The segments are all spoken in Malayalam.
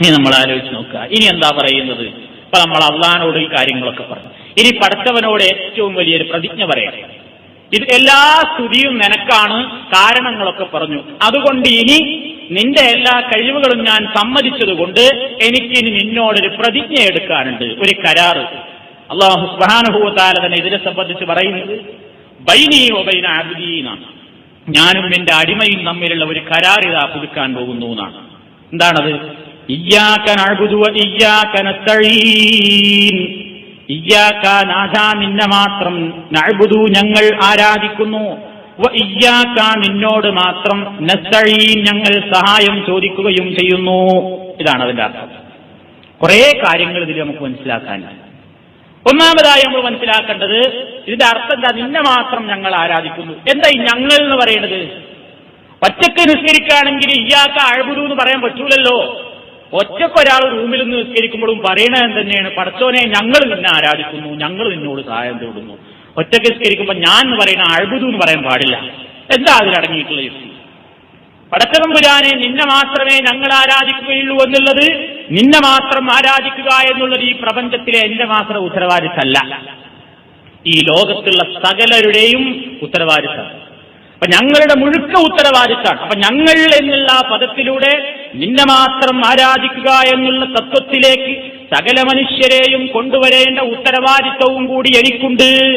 ഇനി നമ്മൾ ആലോചിച്ച് നോക്കുക. ഇനി എന്താ പറയുന്നത്? ഇപ്പൊ നമ്മൾ അള്ളഹാനോട് ഈ കാര്യങ്ങളൊക്കെ പറഞ്ഞു. ഇനി പഠിച്ചവനോട് ഏറ്റവും വലിയൊരു പ്രതിജ്ഞ പറയാം. ഇത് എല്ലാ സ്തുതിയും നിനക്കാണ് കാരണങ്ങളൊക്കെ പറഞ്ഞു. അതുകൊണ്ട് ഇനി നിന്റെ എല്ലാ കഴിവുകളും ഞാൻ സമ്മതിച്ചതുകൊണ്ട് എനിക്കിനി നിന്നോടൊരു പ്രതിജ്ഞ എടുക്കാനുണ്ട്. ഒരു കരാറ്. അള്ളാഹു സുബാനുഭൂത്താല തന്നെ ഇതിനെ സംബന്ധിച്ച് പറയുന്നത് ബൈനീ ഒബൈന അബുദീനാണ് ഞാനും എന്റെ അടിമയും തമ്മിലുള്ള ഒരു കരാർ ഇതാ പുതുക്കാൻ പോകുന്നു എന്നാണ്. എന്താണത്? നിന്നെ മാത്രം നഴുതു ഞങ്ങൾ ആരാധിക്കുന്നു. നിന്നോട് മാത്രം നസ്തഴീൻ ഞങ്ങൾ സഹായം ചോദിക്കുകയും ചെയ്യുന്നു. ഇതാണ് അതിന്റെ അർത്ഥം. കുറെ കാര്യങ്ങൾ ഇതിൽ നമുക്ക് മനസ്സിലാക്കാനുണ്ട് ഒന്നാമതായി നമ്മൾ മനസ്സിലാക്കേണ്ടത് ഇതിന്റെ അർത്ഥം എന്താ? നിന്നെ മാത്രം ഞങ്ങൾ ആരാധിക്കുന്നു. എന്താ ഈ ഞങ്ങൾ എന്ന് പറയുന്നത് ഒറ്റയ്ക്ക് നിസ്കരിക്കുകയാണെങ്കിൽ ഇയാൾക്ക് അഴകുരു എന്ന് പറയാൻ പറ്റൂലല്ലോ. ഒറ്റയ്ക്ക് ഒരാൾ റൂമിൽ നിന്ന് നിസ്കരിക്കുമ്പോഴും പറയണത് തന്നെയാണ്. പടച്ചോനെ ഞങ്ങൾ നിന്നെ ആരാധിക്കുന്നു. ഞങ്ങൾ നിന്നോട് സഹായം തേടുന്നു. ഒറ്റയ്ക്ക് നിസ്കരിക്കുമ്പോൾ ഞാൻ എന്ന് പറയുന്ന അഴുതു എന്ന് പറയാൻ പാടില്ല. എന്താ അതിലടങ്ങിയിട്ടുള്ള യുക്തി? പടച്ചതമ്പുരാനെ നിന്നെ മാത്രമേ ഞങ്ങൾ ആരാധിക്കുകയുള്ളൂ എന്നുള്ളത് നിന്നെ മാത്രം ആരാധിക്കുക എന്നുള്ളത് ഈ പ്രപഞ്ചത്തിലെ എന്റെ മാത്രം ഉത്തരവാദിത്തല്ല ഈ ലോകത്തുള്ള സകലരുടെയും ഉത്തരവാദിത്തം. അപ്പൊ ഞങ്ങളുടെ മുഴുക്ക ഉത്തരവാദിത്തമാണ്. അപ്പൊ ഞങ്ങൾ എന്നുള്ള പദത്തിലൂടെ നിന്നെ മാത്രം ആരാധിക്കുക എന്നുള്ള തത്വത്തിലേക്ക് സകല മനുഷ്യരെയും കൊണ്ടുവരേണ്ട ഉത്തരവാദിത്വവും കൂടി എനിക്കുണ്ട്.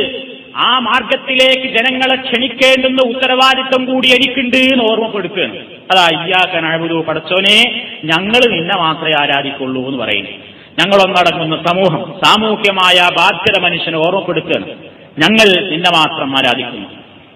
ആ മാർഗത്തിലേക്ക് ജനങ്ങളെ ക്ഷണിക്കേണ്ടുന്ന ഉത്തരവാദിത്വം കൂടി എനിക്കുണ്ട് എന്ന് ഓർമ്മപ്പെടുത്തുകയാണ്. അതാ അയ്യാക്കൻ അഴുതു പടച്ചോനെ ഞങ്ങൾ നിന്നെ മാത്രമേ ആരാധിക്കുള്ളൂ എന്ന് പറയുന്നു. ഞങ്ങളൊന്നടങ്ങുന്ന സമൂഹം സാമൂഹ്യമായ ബാധ്യത മനുഷ്യനെ ഓർമ്മപ്പെടുത്തുകയാണ്. ഞങ്ങൾ നിന്നെ മാത്രം ആരാധിക്കുന്നു.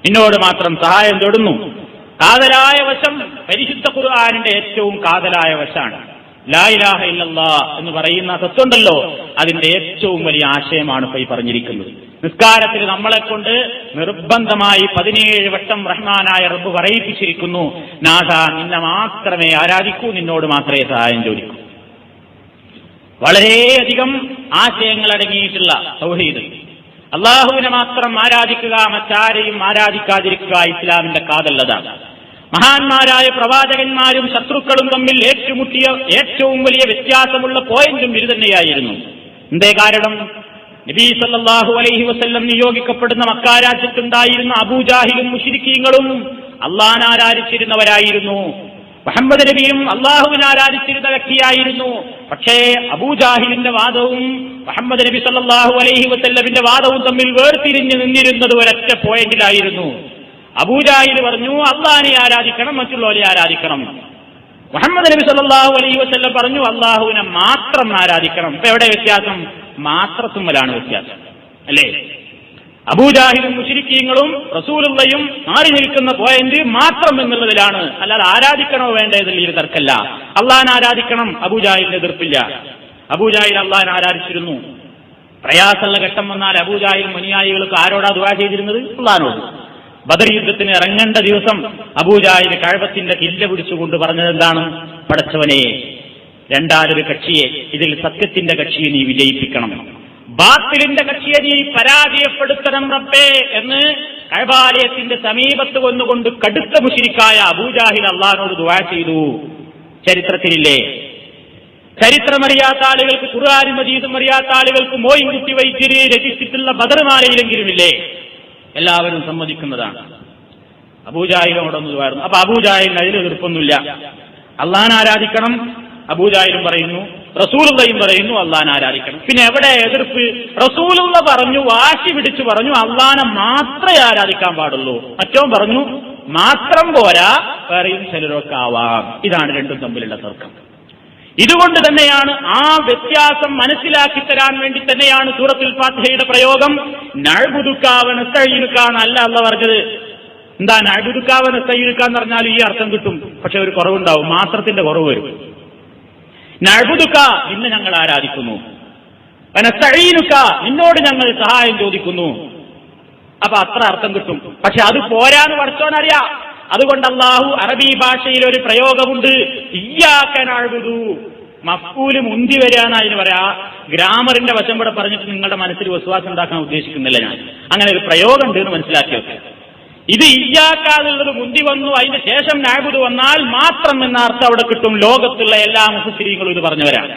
നിന്നോട് മാത്രം സഹായം തേടുന്നു. കാതലായ വശം പരിശുദ്ധ ഖുർആാനിന്റെ ഏറ്റവും കാതലായ വശമാണ് ലായിലാഹ ഇല്ലല്ലാ എന്ന് പറയുന്ന തത്വമുണ്ടല്ലോ. അതിന്റെ ഏറ്റവും വലിയ ആശയമാണ് ഇപ്പൊ ഈ പറഞ്ഞിരിക്കുന്നത്. നിസ്കാരത്തിൽ നമ്മളെ കൊണ്ട് നിർബന്ധമായി പതിനേഴ് വട്ടം റഹ്മാനായ റബ്ബ് പറയിപ്പിച്ചിരിക്കുന്നു. നാഥ നിന്നെ മാത്രമേ ആരാധിക്കൂ നിന്നോട് മാത്രമേ സഹായം ചോദിക്കൂ. വളരെയധികം ആശയങ്ങൾ അടങ്ങിയിട്ടുള്ള സൗഹീദ് അള്ളാഹുവിനെ മാത്രം ആരാധിക്കുക മറ്റാരെയും ആരാധിക്കാതിരിക്കുക ഇസ്ലാമിന്റെ കാതല്ലതാണ്. മഹാന്മാരായ പ്രവാചകന്മാരും ശത്രുക്കളും തമ്മിൽ ഏറ്റുമുട്ടിയ ഏറ്റവും വലിയ വ്യത്യാസമുള്ള പോയിന്റും ഇത് തന്നെയായിരുന്നു. എന്തേ കാരണം? നബീ സല്ലാഹു അലൈഹി വസ്ല്ലം നിയോഗിക്കപ്പെടുന്ന മക്കാരാജ്യത്തുണ്ടായിരുന്ന അബൂജാഹിലും മുഷിരിക്കീങ്ങളും അള്ളാൻ ആരാധിച്ചിരുന്നവരായിരുന്നു മുഹമ്മദ് നബിയും അള്ളാഹുവിനെ ആരാധിച്ചിരുന്ന വ്യക്തിയായിരുന്നു. പക്ഷേ അബൂജാഹിലിന്റെ വാദവും മുഹമ്മദ് നബി സല്ലാഹു അലൈഹി വസല്ലമിന്റെ വാദവും തമ്മിൽ വേർതിരിഞ്ഞ് നിന്നിരുന്നത് ഒരൊറ്റ പോയിന്റിലായിരുന്നു അബൂജാഹിൽ പറഞ്ഞു അള്ളാഹിനെ ആരാധിക്കണം മറ്റുള്ളവരെ ആരാധിക്കണം. മുഹമ്മദ് നബി സല്ലാഹു അലൈഹി വസല്ലം പറഞ്ഞു അള്ളാഹുവിനെ മാത്രം ആരാധിക്കണം. ഇപ്പൊ എവിടെ വ്യത്യാസം? മാത്രത്തുമ്മലാണ് വ്യത്യാസം. അല്ലേ? അബൂജാഹിലും മുഷിരിക്കീങ്ങളും റസൂലുള്ളയും മാറി നിൽക്കുന്ന പോയിന്റ് മാത്രം എന്നുള്ളതിലാണ്. അല്ലാതെ ആരാധിക്കണോ വേണ്ടതിൽ ഈ തർക്കല്ല. അള്ളഹാൻ ആരാധിക്കണം അബൂജാഹിലിന് എതിർപ്പില്ല. അബൂജാഹിൽ അള്ളഹാൻ ആരാധിച്ചിരുന്നു. പ്രയാസമുള്ള ഘട്ടം വന്നാൽ അബൂജാഹിൽ മുനിയായികൾക്ക് ആരോടാ ദുവാ ചെയ്തിരുന്നത്? അള്ളഹാനോട്. ബദർ യുദ്ധത്തിന് ഇറങ്ങേണ്ട ദിവസം അബൂജാഹിന് കഴവത്തിന്റെ കില്ല പിടിച്ചുകൊണ്ട് പറഞ്ഞത് എന്താണ്? പടച്ചവനെ രണ്ടാലൊരു കക്ഷിയെ ഇതിൽ സത്യത്തിന്റെ കക്ഷിയെ നീ വിജയിപ്പിക്കണം. ബാത്തിലിന്റെ കക്ഷിയെ നീ പരാജയപ്പെടുത്തണം റബ്ബേ എന്ന് കഴബാലയത്തിന്റെ സമീപത്ത് വന്നുകൊണ്ട് കടുത്ത മുഷിരിക്കായ അബൂജാഹിൽ അള്ളഹാനോട് ദുവാ ചെയ്തു. ചരിത്രത്തിലില്ലേ? ചരിത്രമറിയാത്ത ആളുകൾക്ക് ഖുർആാനും മജീദും അറിയാത്ത ആളുകൾക്ക് മോയും കുട്ടി വൈദ്യരെ രചിച്ചിട്ടുള്ള ബദർമാലയിലെങ്കിലും ഇല്ലേ എല്ലാവരും സമ്മതിക്കുന്നതാണ്. അബൂജാഹിലോടൊന്ന് ഇതായിരുന്നു അപ്പൊ അബൂജാഹിലിന് അതിൽ എതിർപ്പൊന്നുമില്ല. അള്ളഹാൻ ആരാധിക്കണം? അബൂജാഹിലും പറയുന്നു റസൂലുള്ളയും പറയുന്നു അള്ളഹാൻ ആരാധിക്കണം. പിന്നെ എവിടെ എതിർപ്പ്? റസൂലുള്ള പറഞ്ഞു വാശി പിടിച്ചു പറഞ്ഞു അള്ളഹാനെ മാത്രമേ ആരാധിക്കാൻ പാടുള്ളൂ. മറ്റോ പറഞ്ഞു മാത്രം പോരാ വേറെയും ചിലരൊക്കെ ആവാം. ഇതാണ് രണ്ടും തമ്മിലുള്ള തർക്കം. ഇതുകൊണ്ട് തന്നെയാണ് ആ വ്യത്യാസം മനസ്സിലാക്കി തരാൻ വേണ്ടി തന്നെയാണ് സൂറത്തുൽ ഫാത്തിഹയുടെ പ്രയോഗം. നഴുതുക്കാവനത്തഴിയുക്കാണ് അല്ല അല്ല പറഞ്ഞത്. എന്താ നഴുതുക്കാവൻ എന്ന് പറഞ്ഞാൽ ഈ അർത്ഥം കിട്ടും. പക്ഷെ ഒരു കുറവുണ്ടാവും മാത്രത്തിന്റെ കുറവ് വരും. നഴുതുക്ക നിന്നെ ഞങ്ങൾ ആരാധിക്കുന്നു. വനത്തഴീനുക്ക നിന്നോട് ഞങ്ങൾ സഹായം ചോദിക്കുന്നു. അപ്പൊ അത്ര അർത്ഥം കിട്ടും. പക്ഷെ അത് പോരാന്ന് പഠിച്ചോനറിയാം അതുകൊണ്ട് അള്ളാഹു അറബി ഭാഷയിൽ ഒരു പ്രയോഗമുണ്ട്. ഇയ്യാക്കനാഴുതു മക്കൂൽ മുന്തി വരികയെന്ന് അതിന് പറയാ. ഗ്രാമറിന്റെ വശം കൂടെ പറഞ്ഞിട്ട് നിങ്ങളുടെ മനസ്സിൽ വിശ്വാസം ഉണ്ടാക്കാൻ ഉദ്ദേശിക്കുന്നില്ല ഞാൻ. അങ്ങനെ ഒരു പ്രയോഗം ഉണ്ട് എന്ന് മനസ്സിലാക്കി വെക്കുക ഇത് ഇല്ലാക്കാതുള്ളത് മുന്തി വന്നു അതിന് ശേഷം നാബുദ് വന്നാൽ മാത്രം എന്ന അർത്ഥം അവിടെ കിട്ടും. ലോകത്തുള്ള എല്ലാ മുസ്ലിങ്ങളും ഇത് പറഞ്ഞവരാണ്.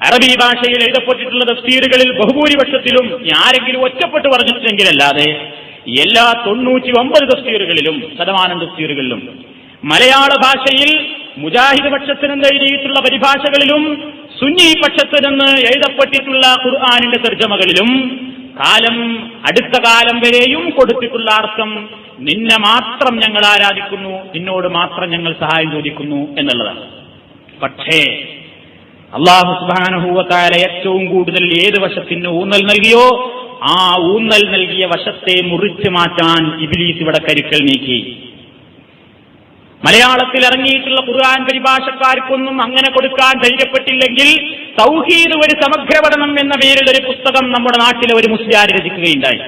അറബി ഭാഷയിൽ എഴുതപ്പെട്ടിട്ടുള്ള തഫ്സീറുകളിൽ ബഹുഭൂരിപക്ഷത്തിലും ആരെങ്കിലും ഒറ്റപ്പെട്ട് പറഞ്ഞിട്ടുണ്ടെങ്കിലല്ലാതെ എല്ലാ തൊണ്ണൂറ്റി ഒമ്പത് തഫ്സീറുകളിലും ശതമാനം തഫ്സീറുകളിലും മലയാള ഭാഷയിൽ മുജാഹിദ് പക്ഷത്തിനെന്ന് എഴുതിയിട്ടുള്ള പരിഭാഷകളിലും സുന്നി പക്ഷത്തിനെന്ന് എഴുതപ്പെട്ടിട്ടുള്ള ഖുർആാനിന്റെ തർജമകളിലും കാലം അടുത്ത കാലം വരെയും കൊടുത്തിട്ടുള്ള അർത്ഥം നിന്നെ മാത്രം ഞങ്ങൾ ആരാധിക്കുന്നു നിന്നോട് മാത്രം ഞങ്ങൾ സഹായം ചോദിക്കുന്നു എന്നുള്ളതാണ്. പക്ഷേ അള്ളാഹു സുബാനഹൂവത്തായ ഏറ്റവും കൂടുതൽ ഏത് വശത്തിന് ഊന്നൽ നൽകിയോ ആ ഊന്നൽ നൽകിയ വശത്തെ മുറിച്ചു മാറ്റാൻ ഇബിലീസ് ഇവിടെ കരുക്കൽ നീക്കി. മലയാളത്തിൽ ഇറങ്ങിയിട്ടുള്ള ഖുർആൻ പരിഭാഷക്കാർക്കൊന്നും അങ്ങനെ കൊടുക്കാൻ ധൈര്യപ്പെട്ടില്ലെങ്കിൽ തൗഹീദ് ഒരു സമഗ്ര പഠനം എന്ന പേരിൽ ഒരു പുസ്തകം നമ്മുടെ നാട്ടിലെ ഒരു മുസ്ലിയാർ രചിക്കുകയുണ്ടായി.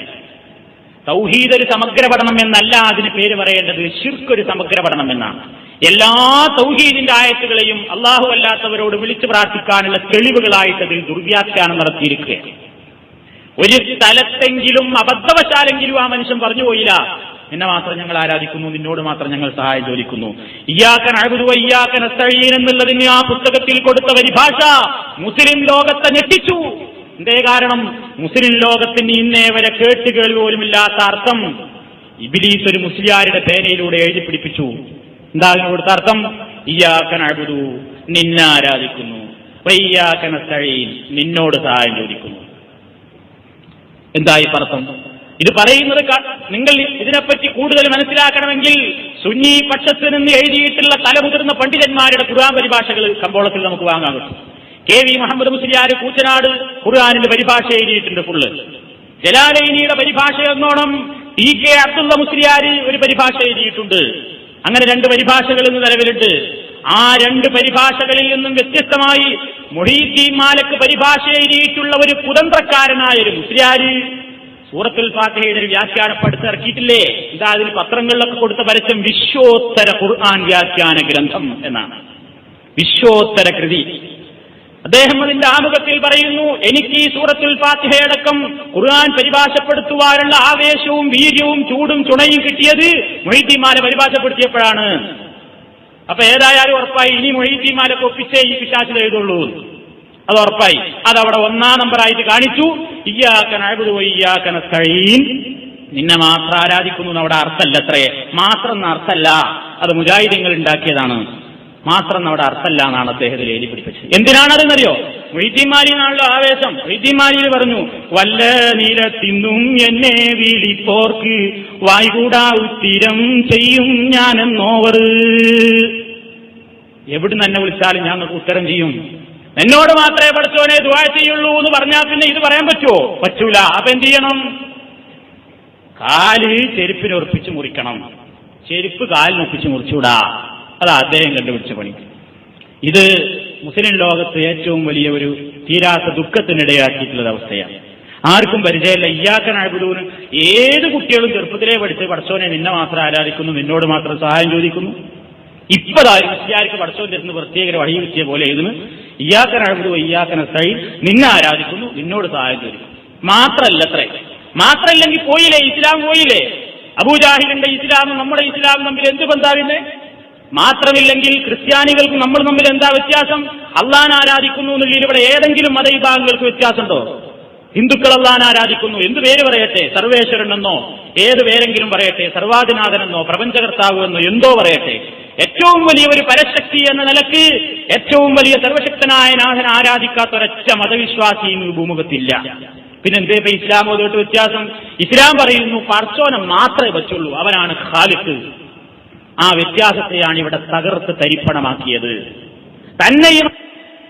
തൗഹീദ് ഒരു സമഗ്ര പഠനം എന്നല്ല അതിന് പേര് പറയേണ്ടത് ഷിർക്ക് ഒരു സമഗ്ര പഠനം എന്നാണ്. എല്ലാ തൗഹീദിന്റെ ആയത്തുകളെയും അള്ളാഹു അല്ലാത്തവരോട് വിളിച്ചു പ്രാർത്ഥിക്കാനുള്ള തെളിവുകളായിട്ട് അതിൽ ദുർവ്യാഖ്യാനം നടത്തിയിരിക്കുകയാണ്. ഒരു സ്ഥലത്തെങ്കിലും അബദ്ധവശാലെങ്കിലും ആ മനുഷ്യൻ പറഞ്ഞു പോയില്ല നിന്നെ മാത്രം ഞങ്ങൾ ആരാധിക്കുന്നു നിന്നോട് മാത്രം ഞങ്ങൾ സഹായം ചോദിക്കുന്നു. ഇയാക്കൻ അഴുതു ഇയാക്കൻ അസ്തഴീൻ എന്നുള്ളതിന് ആ പുസ്തകത്തിൽ കൊടുത്ത പരിഭാഷ മുസ്ലിം ലോകത്തെ ഞെട്ടിച്ചു. എന്തേ കാരണം? മുസ്ലിം ലോകത്തിന് ഇന്നേ വരെ കേട്ടുകേൾവി പോലുമില്ലാത്ത അർത്ഥം ഇബിലീസ് ഒരു മുസ്ലിയാരുടെ പേനയിലൂടെ എഴുതി പിടിപ്പിച്ചു. എന്താ അതിന് കൊടുത്ത അർത്ഥം? ഇയാക്കൻ അഴുതു നിന്നെ ആരാധിക്കുന്നു. വയ്യാക്കൻ അസ്തഴീൻ നിന്നോട് സഹായം ചോദിക്കുന്നു. എന്തായി അർത്ഥം? ഇത് പറയുന്നത് നിങ്ങൾ ഇതിനെപ്പറ്റി കൂടുതൽ മനസ്സിലാക്കണമെങ്കിൽ സുന്നി പക്ഷത്ത് നിന്ന് എഴുതിയിട്ടുള്ള തലമുതിർന്ന പണ്ഡിതന്മാരുടെ ഖുർആൻ പരിഭാഷകൾ കമ്പോളത്തിൽ നമുക്ക് വാങ്ങാൻ പറ്റും. കെ വി മുഹമ്മദ് മുസ്ലിയാർ കൂറ്റനാട് ഖുർആാനിന്റെ പരിഭാഷ എഴുതിയിട്ടുണ്ട് ഫുള്ള് ജലാലൈനിയുടെ പരിഭാഷ എന്നോണം ടി കെ അബ്ദുള്ള മുസ്ലിയാർ ഒരു പരിഭാഷ എഴുതിയിട്ടുണ്ട്. അങ്ങനെ രണ്ട് പരിഭാഷകൾ ഇന്ന് നിലവിലുണ്ട്. ആ രണ്ട് പരിഭാഷകളിൽ നിന്നും വ്യത്യസ്തമായി മൊഹീദ്ദീൻ മാലക്ക് പരിഭാഷ എഴുതിയിട്ടുള്ള ഒരു കുതന്ത്രക്കാരനായ ഒരു മുസ്ലിയാര് സൂറത്തുൽ ഫാത്തിഹയുടെ ഒരു വ്യാഖ്യാനം പഠിച്ചിറക്കിയിട്ടില്ലേ ഇതാ അതിൽ പത്രങ്ങളിലൊക്കെ കൊടുത്ത പരസ്യം വിശ്വോത്തര ഖുർആൻ വ്യാഖ്യാന ഗ്രന്ഥം എന്നാണ്. വിശ്വോത്തര കൃതി. അദ്ദേഹം അതിന്റെ ആമുഖത്തിൽ പറയുന്നു എനിക്ക് ഈ സൂറത്തുൽ ഫാത്തിഹയടക്കം ഖുർആൻ പരിഭാഷപ്പെടുത്തുവാനുള്ള ആവേശവും വീര്യവും ചൂടും ചുണയും കിട്ടിയത് മൊഹീദ്ദീമാല പരിഭാഷപ്പെടുത്തിയപ്പോഴാണ്. അപ്പൊ ഏതായാലും ഉറപ്പായി ഇനി മൊഹീദ്ദീമാലൊക്കെ ഒപ്പിച്ചേ ഈ പിശാച്ചിൽ എഴുതുള്ളൂ അത് ഉറപ്പായി. അതവിടെ ഒന്നാം നമ്പറായിട്ട് കാണിച്ചു. ഇയ്യാക്കൻ അഴുതു ഇയ്യാക്കന കഴിയും നിന്നെ മാത്രം ആരാധിക്കുന്നു അവിടെ അർത്ഥമല്ല അത്രേ. മാത്രം എന്ന അർത്ഥമല്ല അത് മുജാഹിദീങ്ങൾ ഉണ്ടാക്കിയതാണ്. മാത്രം നമ്മുടെ അർത്ഥമല്ല എന്നാണ് അദ്ദേഹത്തിൽ എഴുതി പിടിപ്പിച്ചത്. എന്തിനാണതെന്നറിയോ? മൊയ്തീമാലിനാണല്ലോ ആവേശം. മൊയ്തീമാലിയിൽ പറഞ്ഞു വല്ല നിരത്തിന്നും എന്നെ വിളിപ്പോർക്ക് വായ്കൂടാ ഉത്തിരം ചെയ്യും ഞാനെന്നോവർ. എവിടുന്ന് എന്നെ വിളിച്ചാലും ഞാൻ ഉത്തരം ചെയ്യും. എന്നോട് മാത്രമേ പഠിച്ചവനെ ദുവാ ചെയ്യുള്ളൂ എന്ന് പറഞ്ഞാൽ പിന്നെ ഇത് പറയാൻ പറ്റുമോ? പറ്റൂല. അപ്പൊ എന്ത് ചെയ്യണം? കാൽ ചെരുപ്പിന് ഉറപ്പിച്ച് മുറിക്കണം. ചെരുപ്പ് കാലിനൊപ്പിച്ച് മുറിച്ചുവിടാ. അതാ അദ്ദേഹം കണ്ടുപിടിച്ച പണി. ഇത് മുസ്ലിം ലോകത്ത് ഏറ്റവും വലിയ ഒരു തീരാത്ത ദുഃഖത്തിനിടയാക്കിയിട്ടുള്ള അവസ്ഥയാണ്. ആർക്കും പരിചയമില്ല. ഇയാക്കൻ അഴുതൂന് ഏത് കുട്ടികളും ചെറുപ്പത്തിലേ പഠിച്ച് പഠിച്ചോനെ നിന്നെ മാത്രം ആരാധിക്കുന്നു നിന്നോട് മാത്രം സഹായം ചോദിക്കുന്നു. ഇപ്പതായി പഠിച്ചോൻ തരുന്ന പ്രത്യേക വഴി കിട്ടിയ പോലെ ഇതിന് ഇയാക്കൻ അഴുതു ഇയാക്കന സൈ നിന്നെ ആരാധിക്കുന്നു നിന്നോട് സഹായം ചോദിക്കുന്നു. മാത്രല്ല അത്രേ മാത്രല്ലെങ്കിൽ പോയില്ലേ ഇസ്ലാം പോയില്ലേ? അബൂജാഹിലിന്റെ ഇസ്ലാം നമ്മുടെ ഇസ്ലാമും തമ്മിൽ എന്ത് ബന്ധാവില്ലേ മാത്രമില്ലെങ്കിൽ ക്രിസ്ത്യാനികൾക്ക് നമ്മൾ തമ്മിൽ എന്താ വ്യത്യാസം? അള്ളാൻ ആരാധിക്കുന്നു എന്നുള്ളതിൽ ഇവിടെ ഏതെങ്കിലും മതവിഭാഗങ്ങൾക്ക് വ്യത്യാസമുണ്ടോ? ഹിന്ദുക്കൾ അള്ളാൻ ആരാധിക്കുന്നു. എന്ത് പേര് പറയട്ടെ? സർവേശ്വരൻ എന്നോ? ഏത് പേരെങ്കിലും പറയട്ടെ? സർവാധിനാഥനെന്നോ പ്രപഞ്ചകർത്താവ് എന്നോ? എന്തോ പറയട്ടെ? ഏറ്റവും വലിയ ഒരു പരശക്തി എന്ന നിലയ്ക്ക് ഏറ്റവും വലിയ സർവശക്തനായ നാഥൻ ആരാധിക്കാത്ത ഒരൊറ്റ മതവിശ്വാസി ഇന്ന് ഭൂമുഖത്തില്ല. പിന്നെ എന്തേ ഇപ്പൊ ഇസ്ലാം അതുമായിട്ട് വ്യത്യാസം? ഇസ്ലാം പറയുന്നു പർച്ചോനെ മാത്രമേ പറ്റുള്ളൂ. അവനാണ് ഖാലിഖ്. ആ വ്യത്യാസത്തെയാണ് ഇവിടെ തകർത്ത് തരിപ്പണമാക്കിയത്. തന്നെയും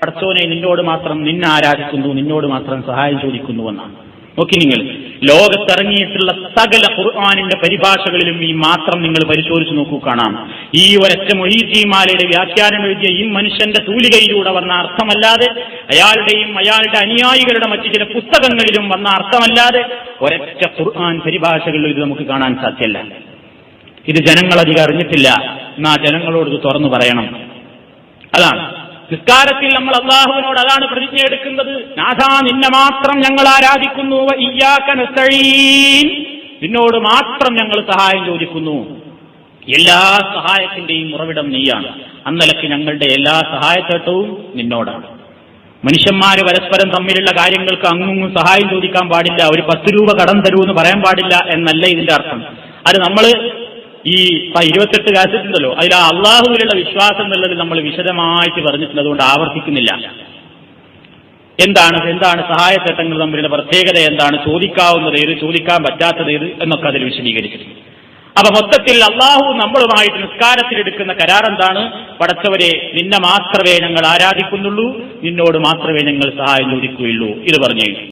പടച്ചോനെ നിന്നോട് മാത്രം നിന്നെ ആരാധിക്കുന്നു നിന്നോട് മാത്രം സഹായം ചോദിക്കുന്നു എന്നാണ്. നോക്കി നിങ്ങൾ ലോകത്തിറങ്ങിയിട്ടുള്ള സകല ഖുർആാനിന്റെ പരിഭാഷകളിലും ഈ മാത്രം നിങ്ങൾ പരിശോധിച്ചു നോക്കൂ കാണാം. ഈ ഒരൊറ്റ മൊഹീജിമാലയുടെ വ്യാഖ്യാനം എഴുതിയ ഈ മനുഷ്യന്റെ തൂലികയിലൂടെ വന്ന അർത്ഥമല്ലാതെ അയാളുടെയും അയാളുടെ അനുയായികളുടെ മറ്റു ചില പുസ്തകങ്ങളിലും വന്ന അർത്ഥമല്ലാതെ ഒരച്ച ഖുർആൻ പരിഭാഷകളിൽ ഇത് നമുക്ക് കാണാൻ സാധ്യമല്ല ഇത് ജനങ്ങൾ ജനങ്ങളധികം അറിഞ്ഞിട്ടില്ല. എന്നാ ജനങ്ങളോട് ഇത് തുറന്നു പറയണം. അതാണ്. നിസ്കാരത്തിൽ നമ്മൾ അള്ളാഹുവിനോട് അതാണ് പ്രതിജ്ഞ എടുക്കുന്നത്. നാഥാ നിന്നെ മാത്രം ഞങ്ങൾ ആരാധിക്കുന്നു. നിന്നോട് മാത്രം ഞങ്ങൾ സഹായം ചോദിക്കുന്നു. എല്ലാ സഹായത്തിന്റെയും ഉറവിടം നീയാണ്. അന്നലക്ക് ഞങ്ങളുടെ എല്ലാ സഹായത്തേട്ടവും നിന്നോടാണ്. മനുഷ്യന്മാര് പരസ്പരം തമ്മിലുള്ള കാര്യങ്ങൾക്ക് അങ്ങും സഹായം ചോദിക്കാൻ പാടില്ല. ഒരു പത്ത് രൂപ കടം തരൂ എന്ന് പറയാൻ പാടില്ല എന്നല്ല ഇതിന്റെ അർത്ഥം. അത് നമ്മൾ ഈ ഇരുപത്തെട്ട് കാശത്തുണ്ടല്ലോ അതിൽ ആ അള്ളാഹുവിലുള്ള വിശ്വാസം എന്നുള്ളത് നമ്മൾ വിശദമായിട്ട് പറഞ്ഞിട്ടുണ്ട് അതുകൊണ്ട് ആവർത്തിക്കുന്നില്ല. എന്താണ് എന്താണ് സഹായത്തേട്ടങ്ങൾ തമ്മിലുള്ള പ്രത്യേകത എന്താണ്? ചോദിക്കാവുന്നത് ഏത് ചോദിക്കാൻ പറ്റാത്തത് ഏത് എന്നൊക്കെ അതിൽ വിശദീകരിച്ചിട്ടുണ്ട് അപ്പൊ മൊത്തത്തിൽ അള്ളാഹു നമ്മളുമായിട്ട് നിസ്കാരത്തിലെടുക്കുന്ന കരാർ എന്താണ് പടച്ചവരെ നിന്നെ മാത്രമേ ഞങ്ങൾ ആരാധിക്കുന്നുള്ളൂ നിന്നോട് മാത്രമേ ഞങ്ങൾ സഹായം ചോദിക്കുകയുള്ളൂ. ഇത് പറഞ്ഞു